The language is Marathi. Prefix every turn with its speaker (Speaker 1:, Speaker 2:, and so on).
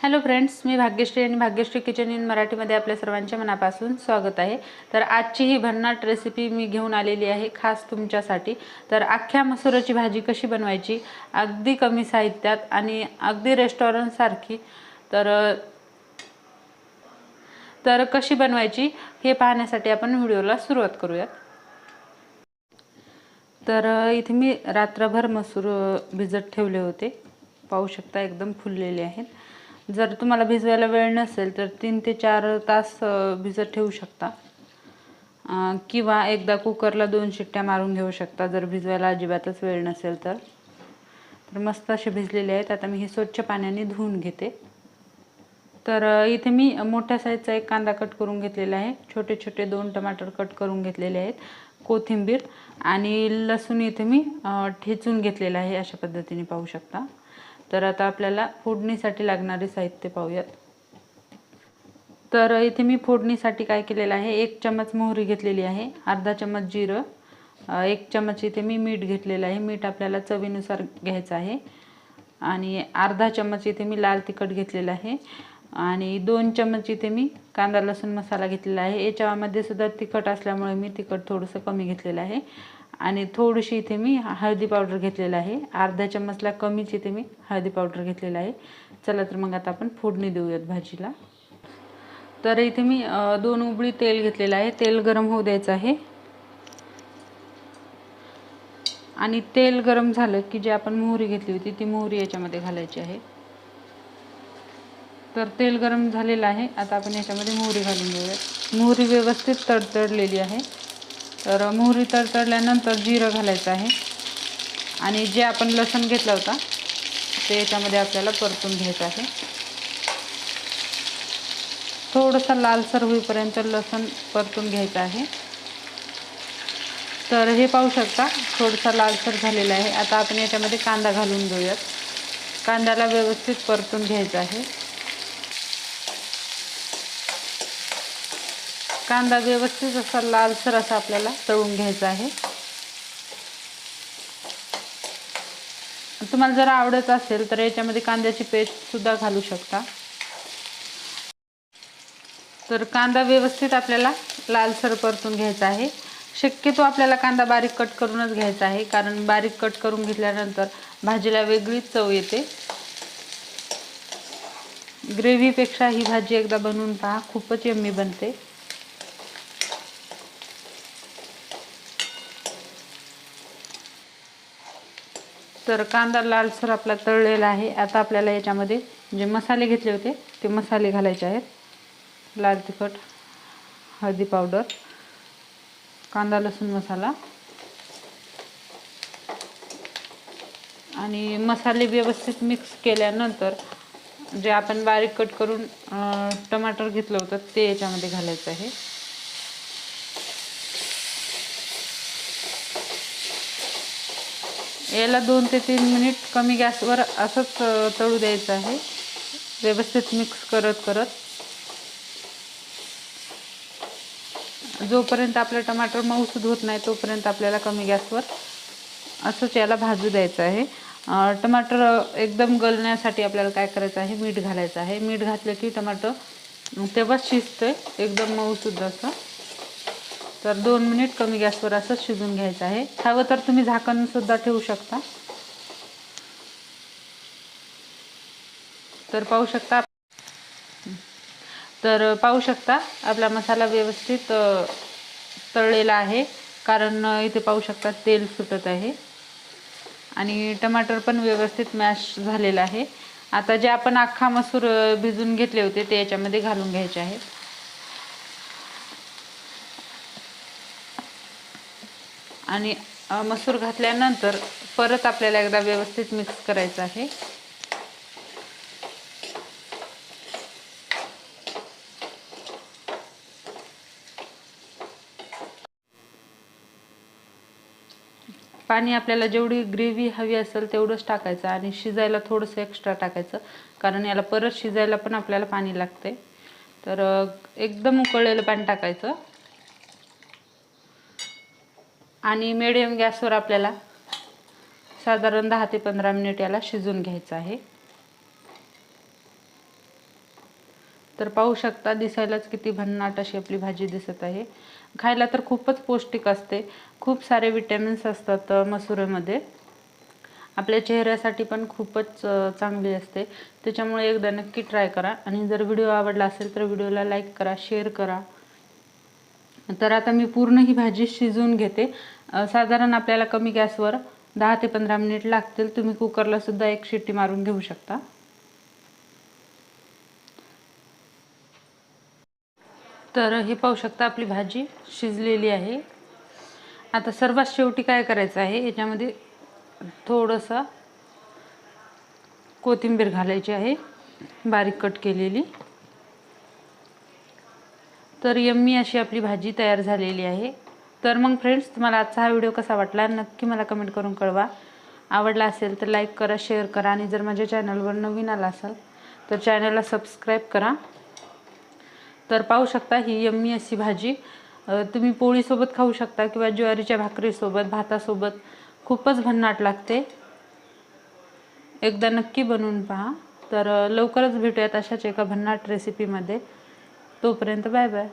Speaker 1: हॅलो फ्रेंड्स मी भाग्यश्री आणि भाग्यश्री किचन इन मराठीमध्ये आपल्या सर्वांच्या मनापासून स्वागत आहे. तर आजची ही भन्नाट रेसिपी मी घेऊन आलेली आहे खास तुमच्यासाठी. तर अख्ख्या मसुराची भाजी कशी बनवायची अगदी कमी साहित्यात आणि अगदी रेस्टॉरंटसारखी तर तर कशी बनवायची हे पाहण्यासाठी आपण व्हिडिओला सुरुवात करूयात. तर इथे मी रात्रभर मसूर भिजत ठेवले होते. पाहू शकता एकदम फुललेले आहेत. जर तुम्हाला भिजवायला वेळ नसेल तर तीन ते चार तास भिजत ठेवू शकता. किंवा एकदा कुकरला दोन शिट्ट्या मारून घेऊ शकता जर भिजवायला अजिबातच वेळ नसेल तर. तर मस्त असे भिजलेले आहेत. आता मी हे स्वच्छ पाण्याने धुवून घेते. तर इथे मी मोठ्या साईजचा एक कांदा कट करून घेतलेला आहे. छोटे छोटे दोन टमाटर कट करून घेतलेले आहेत. कोथिंबीर आणि लसूण इथे मी ठेचून घेतलेलं आहे. अशा पद्धतीने पाहू शकता. तर आता आपल्याला फोडणीसाठी लागणारे साहित्य पाहूयात. तर इथे मी फोडणीसाठी काय केलेलं आहे? एक चमच मोहरी घेतलेली आहे. अर्धा चमच जिरं. एक चमच इथे मी मीठ घेतलेलं आहे. मीठ आपल्याला चवीनुसार घ्यायचं आहे. आणि अर्धा चमच इथे मी लाल तिखट घेतलेलं आहे. आणि दोन चमच इथे मी कांदा लसूण मसाला घेतलेला आहे. याच्यामध्ये सुद्धा तिखट असल्यामुळे मी तिखट थोडंसं कमी घेतलेलं आहे. आणि थोडीशी इथे मी हळदी पावडर घेतलेला आहे. अर्धा चम्मचला कमीच इथे मी हळदी पावडर घेतलेलं आहे. चला तर मग आता आपण फोडणी देऊयात भाजीला. तर इथे मी दोन उबळी तेल घेतलेलं आहे. तेल गरम होऊ द्यायचं आहे. आणि तेल गरम झालं की जे आपण मोहरी घेतली होती ती मोहरी याच्यामध्ये घालायची आहे. तर तेल गरम झालेलं आहे. आता आपण याच्यामध्ये मोहरी घालून घेऊया. मोहरी व्यवस्थित तडतडलेली आहे. तर मोहरी तडतडल्यानंतर जिरं घालायचं आहे. आणि जे आपण लसूण घेतला होता ते याच्यामध्ये आपल्याला परतून घ्यायचं आहे. थोडंसं लालसर होईपर्यंत लसूण परतून घ्यायचं आहे. तर हे पाहू शकता थोडंसं लालसर झालेलं आहे. आता आपण याच्यामध्ये कांदा घालून घेऊयात. कांद्याला व्यवस्थित परतून घ्यायचं आहे. कांदा व्यवस्थित असा लालसर असा आपल्याला तळून घ्यायचा आहे. तुम्हाला जर आवडत असेल तर याच्यामध्ये कांद्याची पेस्ट सुद्धा घालू शकता. तर कांदा व्यवस्थित आपल्याला लालसर परतून घ्यायचा आहे. शक्यतो आपल्याला कांदा बारीक कट करूनच घ्यायचा आहे कारण बारीक कट करून घेतल्यानंतर भाजीला वेगळीच चव येते. ग्रेव्हीपेक्षा ही भाजी एकदा बनवून पहा खूपच यम्मी बनते. तर कांदा लालसर आपला तळलेला आहे. आता आपल्याला याच्यामध्ये जे मसाले घेतले होते ते मसाले घालायचे आहेत. लाल तिखट हळदी पावडर कांदा लसूण मसाला. आणि मसाले व्यवस्थित मिक्स केल्यानंतर जे आपण बारीक कट करून टमाटर घेतलं होतं ते याच्यामध्ये घालायचं आहे. याला दोन ते तीन मिनिट कमी गॅसवर असंच तळू द्यायचं आहे. व्यवस्थित मिक्स करत करत. जोपर्यंत आपलं टमाटर मऊसूद होत नाही तोपर्यंत आपल्याला कमी गॅसवर असंच याला भाजू द्यायचं आहे. टमाटर एकदम गलण्यासाठी आपल्याला काय करायचं आहे? मीठ घालायचं आहे. मीठ घातलं की टमाटर तेव्हाच शिजतं एकदम मऊसूद असं. तर दोन मिनिट कमी गॅसवर असं शिजून घ्यायचं आहे. हवं तर तुम्ही झाकणसुद्धा ठेवू शकता. तर पाहू शकता. तर पाहू शकता आपला मसाला व्यवस्थित तळलेला आहे. कारण इथे पाहू शकता तेल सुटत आहे. आणि टमाटर पण व्यवस्थित मॅश झालेला आहे. आता जे आपण अख्खा मसूर भिजून घेतले होते ते याच्यामध्ये घालून घ्यायचे आहेत. आणि मसूर घातल्यानंतर परत आपल्याला एकदा व्यवस्थित मिक्स करायचं आहे. पाणी आपल्याला जेवढी ग्रेव्ही हवी असेल तेवढंच टाकायचं आणि शिजायला थोडंसं एक्स्ट्रा टाकायचं कारण याला परत शिजायला पण आपल्याला पाणी लागते तर एकदम उकळलेलं पाणी टाकायचं. आणि मिडियम गॅसवर आपल्याला साधारण दहा ते पंधरा मिनिट याला शिजून घ्यायचं आहे. तर पाहू शकता दिसायलाच किती भन्नाट अशी आपली भाजी दिसत आहे. खायला तर खूपच पौष्टिक असते. खूप सारे विटॅमिन्स असतात मसुरेमध्ये. आपल्या चेहऱ्यासाठी पण खूपच चांगली असते. त्याच्यामुळे एकदा नक्की ट्राय करा. आणि जर व्हिडिओ आवडला असेल तर व्हिडिओला लाईक करा शेअर करा. तर आता मी पूर्ण ही भाजी शिजवून घेते. साधारण आपल्याला कमी गॅसवर दहा ते पंधरा मिनिट लागतील. तुम्ही कुकरला सुद्धा एक शिट्टी मारून घेऊ शकता. तर हे पाहू शकता आपली भाजी शिजलेली आहे. आता सर्वात शेवटी काय करायचं आहे? याच्यामध्ये थोडंसं कोथिंबीर घालायची आहे. बारीक कट केलेली. तर यम्मी अशी आपली भाजी तयार झालेली आहे. तर मग फ्रेंड्स तुम्हाला आजचा हा व्हिडिओ कसा वाटला? नक्की मला कमेंट करून कळवा. आवडला असेल तर लाईक करा शेअर करा आणि जर माझ्या चॅनलवर नवीन आला असाल तर चॅनलला सबस्क्राईब करा. तर पाहू शकता ही यम्मी अशी भाजी. तुम्ही पोळीसोबत खाऊ शकता किंवा ज्वारीच्या भाकरीसोबत भातासोबत. खूपच भन्नाट लागते. एकदा नक्की बनवून पहा. तर लवकरच भेटूयात अशाच एका भन्नाट रेसिपीमध्ये तोपर्यंत बाय बाय.